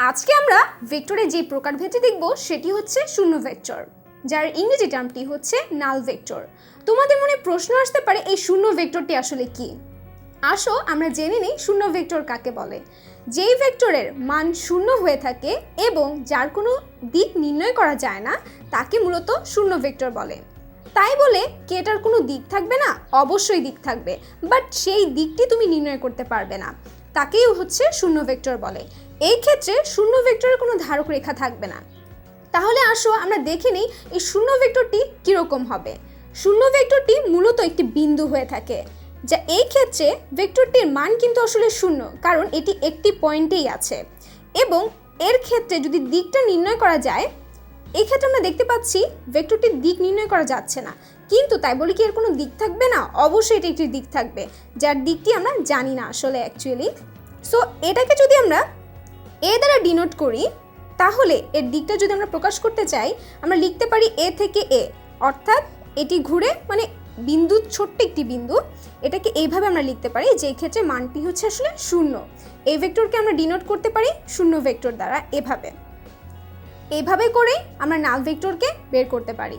আজকে আমরা ভেক্টরের যে প্রকারভেদটি দেখব, সেটি হচ্ছে শূন্য ভেক্টর যার ইংরেজি টার্মটি হচ্ছে নাল ভেক্টর তোমাদের মনে প্রশ্ন আসতে পারে, এই শূন্য ভেক্টরটি আসলে কি? আসো, আমরা জেনে নিই শূন্য ভেক্টর কাকে বলে। যেই ভেক্টরের মান শূন্য হয়ে থাকে এবং যার কোনো দিক নির্ণয় করা যায় না, তাকে মূলত শূন্য ভেক্টর বলে। তাই বলে কি এটার কোনো দিক থাকবে না? অবশ্যই দিক থাকবে বাট সেই দিকটি তুমি নির্ণয় করতে পারবে না। তাকেই হচ্ছে শূন্য ভেক্টর বলে। এই ক্ষেত্রে শূন্য ভেক্টরের কোনো ধারক রেখা থাকবে না। তাহলে আসো আমরা দেখে নিই এই শূন্য ভেক্টরটি কীরকম হবে। শূন্য ভেক্টরটি মূলত একটি বিন্দু হয়ে থাকে, যা এই ক্ষেত্রে ভেক্টরটির মান কিন্তু আসলে শূন্য, কারণ এটি একটি পয়েন্টেই আছে। এবং এর ক্ষেত্রে যদি দিকটা নির্ণয় করা যায় এই ক্ষেত্রে আমরা দেখতে পাচ্ছি ভেক্টরটির দিক নির্ণয় করা যাচ্ছে না। কিন্তু তাই বলে কি এর কোনো দিক থাকবে না? অবশ্যই এটি একটি দিক থাকবে, যার দিকটি আমরা জানি না আসলে অ্যাকচুয়ালি সো এটাকে যদি আমরা এ দ্বারা ডিনোট করি, তাহলে এর দিকটা যদি আমরা প্রকাশ করতে চাই, আমরা লিখতে পারি এ থেকে এ অর্থাৎ এটি ঘুরে মানে বিন্দু ছোট্ট একটি বিন্দু, এটাকে এইভাবে আমরা লিখতে পারি যে ক্ষেত্রে মানটি হচ্ছে আসলে শূন্য। এই ভেক্টরকে আমরা ডিনোট করতে পারি শূন্য ভেক্টর দ্বারা এভাবে। এভাবে করেই আমরা নাল ভেক্টরকে বের করতে পারি।